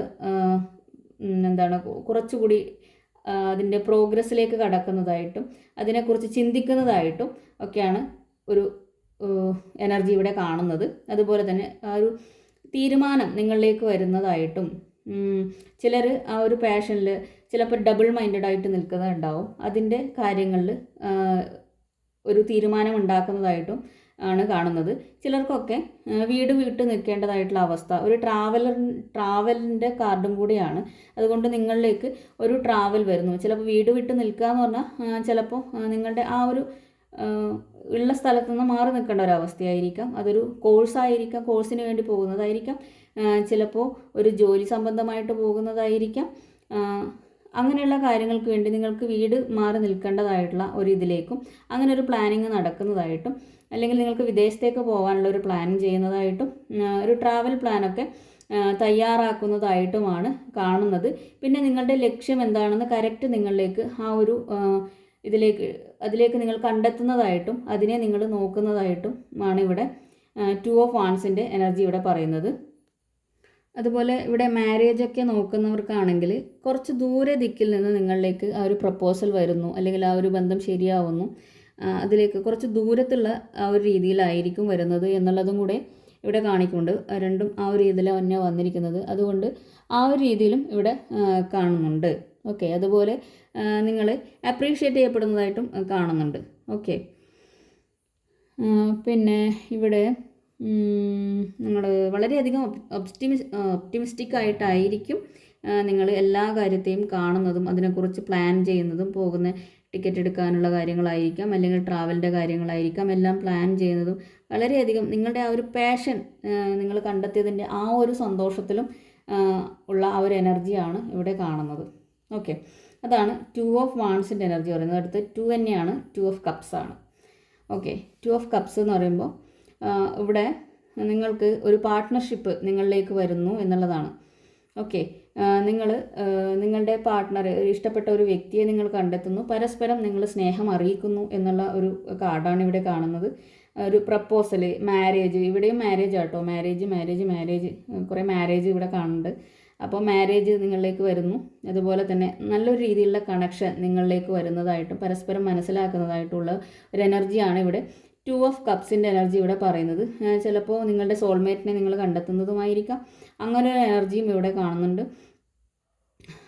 Speaker 1: എന്താണ് കുറച്ചുകൂടി അതിന്റെ പ്രോഗ്രസ്സിലേക്ക് കടക്കുന്നതായിട്ടും അതിനെക്കുറിച്ച് ചിന്തിക്കുന്നതായിട്ടും ഒക്കെയാണ് ഒരു എനർജി ഇവിടെ കാണുന്നത്. അതുപോലെ തന്നെ ആ ഒരു തീരുമാനം നിങ്ങളിലേക്ക് വരുന്നതായിട്ടും ചിലർ ആ ഒരു പാഷനിൽ ചിലപ്പോൾ ഡബിൾ മൈൻഡഡ് ആയിട്ട് നിൽക്കുന്നുണ്ടാവും അതിന്റെ കാര്യങ്ങളിൽ ഒരു തീരുമാനം ഉണ്ടാക്കുന്നതായിട്ടും ആണ് കാണുന്നത്. ചിലർക്കൊക്കെ വീട് വിട്ട് നിൽക്കേണ്ടതായിട്ടുള്ള അവസ്ഥ ഒരു ട്രാവലർ ട്രാവലിന്റെ കാർഡും കൂടിയാണ്. അതുകൊണ്ട് നിങ്ങളിലേക്ക് ഒരു ട്രാവൽ വരുന്നു. ചിലപ്പോൾ വീട് വിട്ട് നിൽക്കുക എന്ന് പറഞ്ഞാൽ ചിലപ്പോൾ നിങ്ങളുടെ ആ ഒരു ഉള്ള സ്ഥലത്തു നിന്ന് മാറി നിൽക്കേണ്ട ഒരവസ്ഥയായിരിക്കാം അതൊരു കോഴ്സായിരിക്കാം കോഴ്സിന് വേണ്ടി പോകുന്നതായിരിക്കാം. ചിലപ്പോൾ ഒരു ജോലി സംബന്ധമായിട്ട് പോകുന്നതായിരിക്കാം. അങ്ങനെയുള്ള കാര്യങ്ങൾക്ക് വേണ്ടി നിങ്ങൾക്ക് വീട് മാറി നിൽക്കേണ്ടതായിട്ടുള്ള ഒരു ഇതിലേക്കും അങ്ങനെ ഒരു പ്ലാനിങ് നടക്കുന്നതായിട്ടും അല്ലെങ്കിൽ നിങ്ങൾക്ക് വിദേശത്തേക്ക് പോകാനുള്ള ഒരു പ്ലാനിങ് ചെയ്യുന്നതായിട്ടും ഒരു ട്രാവൽ പ്ലാനൊക്കെ തയ്യാറാക്കുന്നതായിട്ടുമാണ് കാണുന്നത്. പിന്നെ നിങ്ങളുടെ ലക്ഷ്യം എന്താണെന്ന് കറക്റ്റ് നിങ്ങളിലേക്ക് ആ ഒരു ഇതിലേക്ക് അതിലേക്ക് നിങ്ങൾ കണ്ടെത്തുന്നതായിട്ടും അതിനെ നിങ്ങൾ നോക്കുന്നതായിട്ടും ആണ് ഇവിടെ ടു ഓഫ് വാൺസിന്റെ എനർജി ഇവിടെ പറയുന്നത്. അതുപോലെ ഇവിടെ മാരേജ് ഒക്കെ നോക്കുന്നവർക്കാണെങ്കിൽ കുറച്ച് ദൂരെ ദിക്കിൽ നിന്ന് നിങ്ങളിലേക്ക് ആ ഒരു പ്രപ്പോസൽ വരുന്നു അല്ലെങ്കിൽ ആ ഒരു ബന്ധം ശരിയാവുന്നു. അതിലേക്ക് കുറച്ച് ദൂരത്തുള്ള ആ ഒരു രീതിയിലായിരിക്കും വരുന്നത് എന്നുള്ളതും കൂടെ ഇവിടെ കാണിക്കുന്നുണ്ട്. രണ്ടും ആ ഒരു രീതിയിൽ തന്നെ വന്നിരിക്കുന്നത്. അതുകൊണ്ട് ആ ഒരു രീതിയിലും ഇവിടെ കാണുന്നുണ്ട്. ഓക്കെ അതുപോലെ നിങ്ങൾ അപ്രീഷിയേറ്റ് ചെയ്യപ്പെടുന്നതായിട്ടും കാണുന്നുണ്ട്. ഓക്കെ. പിന്നെ ഇവിടെ നിങ്ങൾ വളരെയധികം ഒപ്റ്റിമി ഒപ്റ്റിമിസ്റ്റിക് ആയിട്ടായിരിക്കും നിങ്ങൾ എല്ലാ കാര്യത്തെയും കാണുന്നതും അതിനെക്കുറിച്ച് പ്ലാൻ ചെയ്യുന്നതും പോകുന്ന ടിക്കറ്റ് എടുക്കാനുള്ള കാര്യങ്ങളായിരിക്കാം അല്ലെങ്കിൽ ട്രാവലിന്റെ കാര്യങ്ങളായിരിക്കാം എല്ലാം പ്ലാൻ ചെയ്യുന്നതും വളരെയധികം നിങ്ങളുടെ ആ ഒരു പാഷൻ നിങ്ങൾ കണ്ടെത്തിയതിന്റെ ആ ഒരു സന്തോഷത്തിലും ഉള്ള ആ ഒരു എനർജിയാണ് ഇവിടെ കാണുന്നത്. ഓക്കെ. അതാണ് ടു ഓഫ് വാൺസിന്റെ എനർജി പറയുന്നത്. അടുത്ത് ടു തന്നെയാണ് ടു ഓഫ് കപ്സ് ആണ്. ഓക്കെ. ടു ഓഫ് കപ്സ് എന്ന് പറയുമ്പോൾ ഇവിടെ നിങ്ങൾക്ക് ഒരു പാർട്ട്ണർഷിപ്പ് നിങ്ങളിലേക്ക് വരുന്നു എന്നുള്ളതാണ്. ഓക്കെ. നിങ്ങൾ നിങ്ങളുടെ പാർട്ട്ണർ ഇഷ്ടപ്പെട്ട ഒരു വ്യക്തിയെ നിങ്ങൾ കണ്ടെത്തുന്നു. പരസ്പരം നിങ്ങൾ സ്നേഹം അറിയിക്കുന്നു എന്നുള്ള ഒരു കാർഡാണ് ഇവിടെ കാണുന്നത്. ഒരു പ്രപ്പോസൽ മാരേജ് ഇവിടെയും മാരേജ് ആട്ടോ. മാരേജ് മാരേജ് മാരേജ് കുറേ മാരേജ് ഇവിടെ കാണുന്നുണ്ട്. അപ്പോൾ മാരേജ് നിങ്ങളിലേക്ക് വരുന്നു. അതുപോലെ തന്നെ നല്ലൊരു രീതിയിലുള്ള കണക്ഷൻ നിങ്ങളിലേക്ക് വരുന്നതായിട്ടും പരസ്പരം മനസ്സിലാക്കുന്നതായിട്ടുള്ള ഒരു എനർജിയാണ് ഇവിടെ. ടു ഓഫ് കപ്സിന്റെ എനർജി ഇവിടെ പറയുന്നത്. ചിലപ്പോൾ നിങ്ങളുടെ സോൾമേറ്റിനെ നിങ്ങൾ കണ്ടെത്തുന്നതുമായിരിക്കാം. അങ്ങനെ ഒരു എനർജിയും ഇവിടെ കാണുന്നുണ്ട്.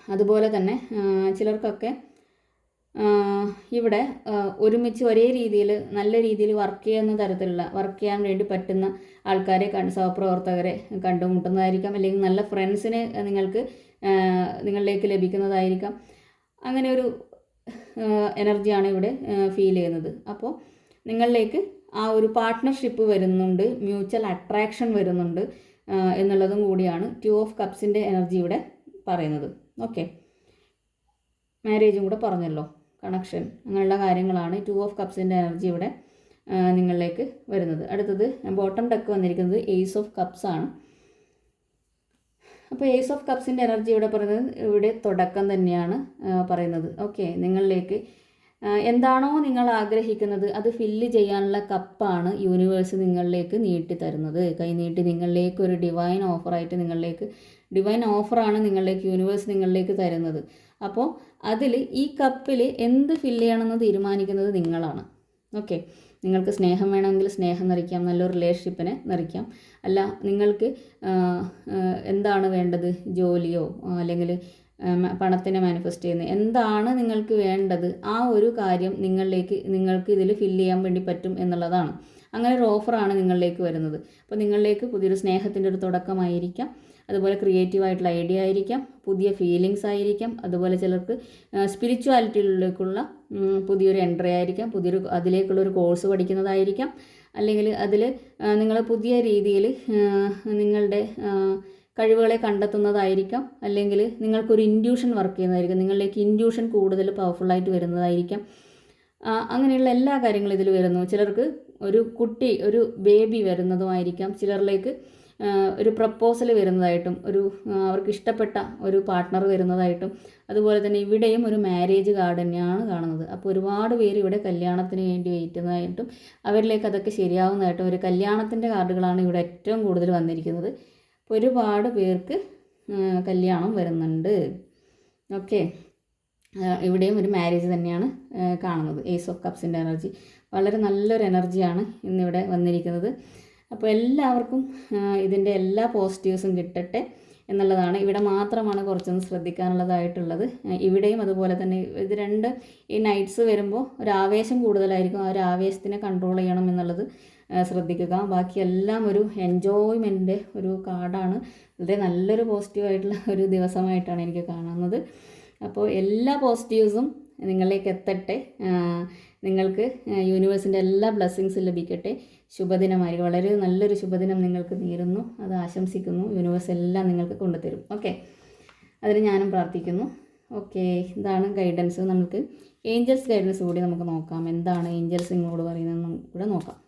Speaker 1: അതുപോലെ തന്നെ ചിലർക്കൊക്കെ ഇവിടെ ഒരുമിച്ച് ഒരേ രീതിയിൽ നല്ല രീതിയിൽ വർക്ക് ചെയ്യുന്ന തരത്തിലുള്ള വർക്ക് ചെയ്യാൻ വേണ്ടി പറ്റുന്ന ആൾക്കാരെ കണ്ട് സഹപ്രവർത്തകരെ കണ്ടുമുട്ടുന്നതായിരിക്കാം അല്ലെങ്കിൽ നല്ല ഫ്രണ്ട്സിനെ നിങ്ങൾക്ക് നിങ്ങളിലേക്ക് ലഭിക്കുന്നതായിരിക്കാം. അങ്ങനെ ഒരു എനർജിയാണ് ഇവിടെ ഫീൽ ചെയ്യുന്നത്. അപ്പോൾ നിങ്ങളിലേക്ക് ആ ഒരു പാർട്ട്ണർഷിപ്പ് വരുന്നുണ്ട് മ്യൂച്വൽ അട്രാക്ഷൻ വരുന്നുണ്ട് എന്നുള്ളതും കൂടിയാണ് ടു ഓഫ് കപ്സിന്റെ എനർജി ഇവിടെ പറയുന്നത്. ഓക്കെ മാരേജും കൂടെ പറഞ്ഞല്ലോ. കണക്ഷൻ അങ്ങനെയുള്ള കാര്യങ്ങളാണ് ടു ഓഫ് കപ്സിന്റെ എനർജി ഇവിടെ നിങ്ങളിലേക്ക് വരുന്നത്. അടുത്തത് ബോട്ടം ഡെക്ക് വന്നിരിക്കുന്നത് എയ്സ് ഓഫ് കപ്സ് ആണ്. അപ്പോൾ ഏസ് ഓഫ് കപ്സിന്റെ എനർജി ഇവിടെ പറയുന്നത് ഇവിടെ തുടക്കം തന്നെയാണ് പറയുന്നത്. ഓക്കെ നിങ്ങളിലേക്ക് എന്താണോ നിങ്ങൾ ആഗ്രഹിക്കുന്നത് അത് ഫില്ല് ചെയ്യാനുള്ള കപ്പാണ് യൂണിവേഴ്സ് നിങ്ങളിലേക്ക് നീട്ടി തരുന്നത്. കൈ നീട്ടി നിങ്ങളിലേക്ക് ഒരു ഡിവൈൻ ഓഫറായിട്ട് നിങ്ങളിലേക്ക് ഡിവൈൻ ഓഫറാണ് നിങ്ങളിലേക്ക് യൂണിവേഴ്സ് നിങ്ങളിലേക്ക് തരുന്നത്. അപ്പോൾ അതിൽ ഈ കപ്പിൽ എന്ത് ഫില്ല് ചെയ്യണമെന്ന് തീരുമാനിക്കുന്നത് നിങ്ങളാണ്. ഓക്കെ നിങ്ങൾക്ക് സ്നേഹം വേണമെങ്കിൽ സ്നേഹം നിറയ്ക്കാം നല്ലൊരു റിലേഷൻഷിപ്പിനെ നിറയ്ക്കാം. അല്ല നിങ്ങൾക്ക് എന്താണ് വേണ്ടത്? ജോലിയോ അല്ലെങ്കിൽ പണത്തിനെ മാനിഫെസ്റ്റ് ചെയ്യുന്നത് എന്താണ് നിങ്ങൾക്ക് വേണ്ടത്? ആ ഒരു കാര്യം നിങ്ങളിലേക്ക് നിങ്ങൾക്ക് ഇതിൽ ഫില്ല് ചെയ്യാൻ വേണ്ടി പറ്റും എന്നുള്ളതാണ്. അങ്ങനെ ഒരു ഓഫറാണ് നിങ്ങളിലേക്ക് വരുന്നത്. അപ്പോൾ നിങ്ങളിലേക്ക് പുതിയൊരു സ്നേഹത്തിന്റെ ഒരു തുടക്കമായിരിക്കാം. അതുപോലെ ക്രിയേറ്റീവ് ആയിട്ടുള്ള ഐഡിയ ആയിരിക്കാം പുതിയ ഫീലിങ്സ് ആയിരിക്കാം അതുപോലെ ചിലർക്ക് സ്പിരിച്വാലിറ്റിയിലേക്കുള്ള പുതിയൊരു എൻട്രി ആയിരിക്കാം പുതിയൊരു അതിലേക്കുള്ള ഒരു കോഴ്സ് പഠിക്കുന്നതായിരിക്കാം. അല്ലെങ്കിൽ അതിൽ നിങ്ങൾ പുതിയ രീതിയിൽ നിങ്ങളുടെ കഴിവുകളെ കണ്ടെത്തുന്നതായിരിക്കാം. അല്ലെങ്കിൽ നിങ്ങൾക്കൊരു ഇൻഡ്യൂഷൻ വർക്ക് ചെയ്യുന്നതായിരിക്കും. നിങ്ങളിലേക്ക് ഇൻഡ്യൂഷൻ കൂടുതൽ പവർഫുള്ളായിട്ട് വരുന്നതായിരിക്കാം. അങ്ങനെയുള്ള എല്ലാ കാര്യങ്ങളും ഇതിൽ വരുന്നു. ചിലർക്ക് ഒരു കുട്ടി ഒരു ബേബി വരുന്നതുമായിരിക്കാം. ചിലരിലേക്ക് ഒരു പ്രപ്പോസൽ വരുന്നതായിട്ടും ഒരു അവർക്ക് ഇഷ്ടപ്പെട്ട ഒരു പാർട്ട്ണർ വരുന്നതായിട്ടും അതുപോലെ തന്നെ ഇവിടെയും ഒരു മാരേജ് കാർഡ് തന്നെയാണ് കാണുന്നത്. അപ്പോൾ ഒരുപാട് പേര് ഇവിടെ കല്യാണത്തിന് വേണ്ടി വെയിറ്റ് ചെയ്യുന്നതായിട്ടും അവരിലേക്ക് അതൊക്കെ ശരിയാവുന്നതായിട്ടും ഒരു കല്യാണത്തിന്റെ കാർഡുകളാണ് ഇവിടെ ഏറ്റവും കൂടുതൽ വന്നിരിക്കുന്നത്. അപ്പോൾ ഒരുപാട് പേർക്ക് കല്യാണം വരുന്നുണ്ട്. ഓക്കെ. ഇവിടെയും ഒരു മാരേജ് തന്നെയാണ് കാണുന്നത്. ഏസ് ഓഫ് കപ്സിന്റെ എനർജി വളരെ നല്ലൊരു എനർജിയാണ് ഇന്നിവിടെ വന്നിരിക്കുന്നത്. അപ്പോൾ എല്ലാവർക്കും ഇതിന്റെ എല്ലാ പോസിറ്റീവ്സും കിട്ടട്ടെ എന്നുള്ളതാണ്. ഇവിടെ മാത്രമാണ് കുറച്ചൊന്ന് ശ്രദ്ധിക്കാനുള്ളതായിട്ടുള്ളത്. ഇവിടെയും അതുപോലെ തന്നെ ഇത് രണ്ട് ഈ നൈറ്റ്സ് വരുമ്പോൾ ഒരു ആവേശം കൂടുതലായിരിക്കും. ആ ഒരു ആവേശത്തിനെ കൺട്രോൾ ചെയ്യണം എന്നുള്ളത് ശ്രദ്ധിക്കുക. ശ്രദ്ധിക്കുക ബാക്കിയെല്ലാം ഒരു എൻജോയ്മെന്റിന്റെ ഒരു കാർഡാണ് വളരെ നല്ലൊരു പോസിറ്റീവായിട്ടുള്ള ഒരു ദിവസമായിട്ടാണ് എനിക്ക് കാണുന്നത്. അപ്പോൾ എല്ലാ പോസിറ്റീവ്സും നിങ്ങളിലേക്ക് എത്തട്ടെ. നിങ്ങൾക്ക് യൂണിവേഴ്സിന്റെ എല്ലാ ബ്ലെസ്സിങ്സും ലഭിക്കട്ടെ. ശുഭദിനമായിരിക്കും വളരെ നല്ലൊരു ശുഭദിനം നിങ്ങൾക്ക് നേരുന്നു. അത് ആശംസിക്കുന്നു. യൂണിവേഴ്സ് എല്ലാം നിങ്ങൾക്ക് കൊണ്ടുതരും. ഓക്കെ അതിന് ഞാനും പ്രാർത്ഥിക്കുന്നു. ഓക്കെ ഇതാണ് ഗൈഡൻസ് നമുക്ക് ഏഞ്ചൽസ് ഗൈഡൻസ് കൂടി നമുക്ക് നോക്കാം. എന്താണ് ഏഞ്ചൽസ് നിങ്ങളോട് പറയുന്നതെന്നും കൂടെ നോക്കാം.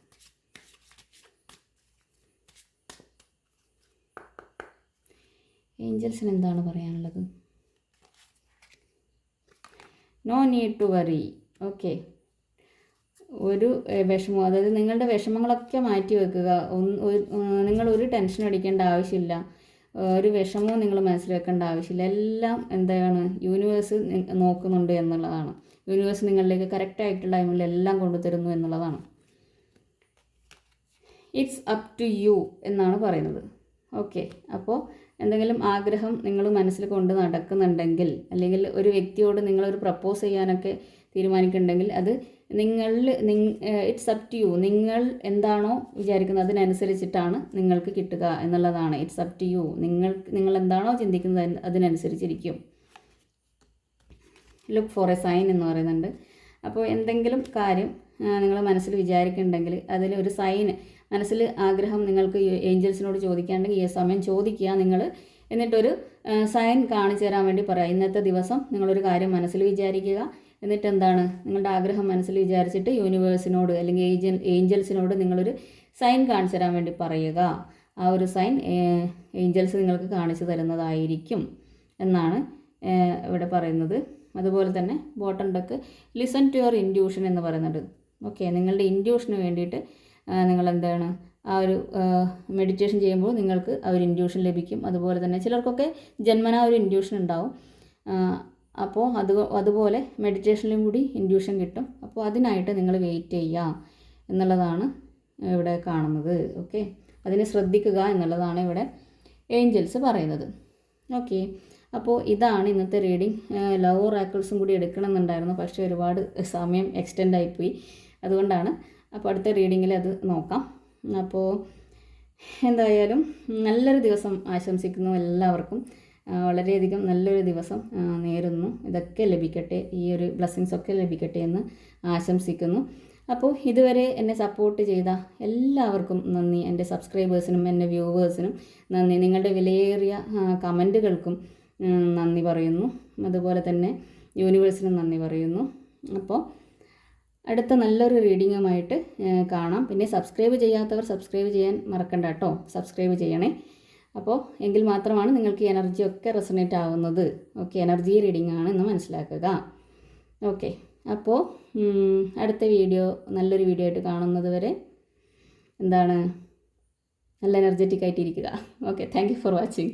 Speaker 1: ഏഞ്ചൽസിന് എന്താണ് പറയാനുള്ളത്? No need to worry okay ഒരു വിഷമം അതായത് നിങ്ങളുടെ വിഷമങ്ങളൊക്കെ മാറ്റി വെക്കുക. നിങ്ങൾ ഒരു ടെൻഷൻ അടിക്കേണ്ട ആവശ്യമില്ല. ഒരു വിഷമവും നിങ്ങൾ മനസ്സിൽ വെക്കേണ്ട ആവശ്യമില്ല. എല്ലാം എന്താണ്? യൂണിവേഴ്സ് നോക്കുന്നുണ്ട് എന്നുള്ളതാണ്. യൂണിവേഴ്സ് നിങ്ങളിലേക്ക് കറക്റ്റ് ആയിട്ടുള്ള ടൈമിൽ എല്ലാം കൊണ്ടുതരുന്നു എന്നുള്ളതാണ്. ഇറ്റ്സ് അപ് ടു യു എന്നാണ് പറയുന്നത്. ഓക്കെ അപ്പോൾ എന്തെങ്കിലും ആഗ്രഹം നിങ്ങൾ മനസ്സിൽ കൊണ്ട് നടക്കുന്നുണ്ടെങ്കിൽ അല്ലെങ്കിൽ ഒരു വ്യക്തിയോട് നിങ്ങളൊരു പ്രപ്പോസ് ചെയ്യാനൊക്കെ തീരുമാനിക്കുന്നുണ്ടെങ്കിൽ അത് നിങ്ങളിൽ ഇറ്റ്സ് അപ് ടു യു നിങ്ങൾ എന്താണോ വിചാരിക്കുന്നത് അതിനനുസരിച്ചിട്ടാണ് നിങ്ങൾക്ക് കിട്ടുക എന്നുള്ളതാണ്. ഇറ്റ്സ് അപ് ടു യു നിങ്ങൾ നിങ്ങൾ എന്താണോ ചിന്തിക്കുന്നത് അതിനനുസരിച്ചിരിക്കും. ലുക്ക് ഫോർ എ സൈൻ എന്ന് പറയുന്നുണ്ട്. അപ്പോൾ എന്തെങ്കിലും കാര്യം നിങ്ങൾ മനസ്സിൽ വിചാരിക്കുന്നുണ്ടെങ്കിൽ അതിലൊരു സൈൻ മനസ്സിൽ ആഗ്രഹം നിങ്ങൾക്ക് ഏഞ്ചൽസിനോട് ചോദിക്കാണ്ടെങ്കിൽ ഈ സമയം ചോദിക്കുക നിങ്ങൾ. എന്നിട്ടൊരു സൈൻ കാണിച്ചു തരാൻ വേണ്ടി പറയാം. ഇന്നത്തെ ദിവസം നിങ്ങളൊരു കാര്യം മനസ്സിൽ വിചാരിക്കുക. എന്നിട്ട് എന്താണ് നിങ്ങളുടെ ആഗ്രഹം മനസ്സിൽ വിചാരിച്ചിട്ട് യൂണിവേഴ്സിനോട് അല്ലെങ്കിൽ ഏജൻ ഏഞ്ചൽസിനോട് നിങ്ങളൊരു സൈൻ കാണിച്ചു തരാൻ വേണ്ടി പറയുക. ആ ഒരു സൈൻ ഏഞ്ചൽസ് നിങ്ങൾക്ക് കാണിച്ചു തരുന്നതായിരിക്കും എന്നാണ് ഇവിടെ പറയുന്നത്. അതുപോലെ തന്നെ bottom deck listen to your intuition എന്ന് പറയുന്നുണ്ട്. ഓക്കെ നിങ്ങളുടെ ഇൻഡ്യൂഷന് വേണ്ടിയിട്ട് എന്താണ് ആ ഒരു മെഡിറ്റേഷൻ ചെയ്യുമ്പോൾ നിങ്ങൾക്ക് ആ ഒരു ഇൻഡ്യൂഷൻ ലഭിക്കും. അതുപോലെ തന്നെ ചിലർക്കൊക്കെ ജന്മനാ ഒരു ഇൻഡ്യൂഷൻ ഉണ്ടാവും. അപ്പോൾ അത് അതുപോലെ മെഡിറ്റേഷനിലും കൂടി ഇൻഡ്യൂഷൻ കിട്ടും. അപ്പോൾ അതിനായിട്ട് നിങ്ങൾ വെയിറ്റ് ചെയ്യുക എന്നുള്ളതാണ് ഇവിടെ കാണുന്നത്. ഓക്കെ അതിനെ ശ്രദ്ധിക്കുക എന്നുള്ളതാണ് ഇവിടെ ഏഞ്ചൽസ് പറയുന്നത്. ഓക്കെ അപ്പോൾ ഇതാണ് ഇന്നത്തെ റീഡിങ് ലവ് റാക്കിൾസും കൂടി എടുക്കണമെന്നുണ്ടായിരുന്നു. പക്ഷേ ഒരുപാട് സമയം എക്സ്റ്റെൻഡ് ആയിപ്പോയി. അതുകൊണ്ടാണ് അപ്പോൾ അടുത്ത റീഡിങ്ങിൽ അത് നോക്കാം. അപ്പോൾ എന്തായാലും നല്ലൊരു ദിവസം ആശംസിക്കുന്നു എല്ലാവർക്കും. വളരെയധികം നല്ലൊരു ദിവസം നേരുന്നു. ഇതൊക്കെ ലഭിക്കട്ടെ ഈ ഒരു ബ്ലെസ്സിങ്സ് ഒക്കെ ലഭിക്കട്ടെ എന്ന് ആശംസിക്കുന്നു. അപ്പോൾ ഇതുവരെ എന്നെ സപ്പോർട്ട് ചെയ്ത എല്ലാവർക്കും നന്ദി. എന്റെ സബ്സ്ക്രൈബേഴ്സിനും എന്റെ വ്യൂവേഴ്സിനും നന്ദി. നിങ്ങളുടെ വിലയേറിയ കമന്റുകൾക്കും നന്ദി പറയുന്നു. അതുപോലെ തന്നെ യൂണിവേഴ്സിനും നന്ദി പറയുന്നു. അപ്പോൾ അടുത്ത നല്ലൊരു റീഡിങ്ങുമായിട്ട് കാണാം. പിന്നെ സബ്സ്ക്രൈബ് ചെയ്യാത്തവർ സബ്സ്ക്രൈബ് ചെയ്യാൻ മറക്കണ്ട കേട്ടോ. സബ്സ്ക്രൈബ് ചെയ്യണേ. അപ്പോൾ എങ്കിൽ മാത്രമാണ് നിങ്ങൾക്ക് ഈ എനർജി ഒക്കെ റെസണേറ്റ് ആവുന്നത്. ഓക്കെ എനർജി റീഡിംഗ് ആണ് എന്ന് മനസ്സിലാക്കുക. ഓക്കെ അപ്പോൾ അടുത്ത വീഡിയോ നല്ലൊരു വീഡിയോ ആയിട്ട് കാണുന്നത് വരെ എന്താണ്? നല്ല എനർജറ്റിക് ആയിട്ടിരിക്കുക. Okay thank you for watching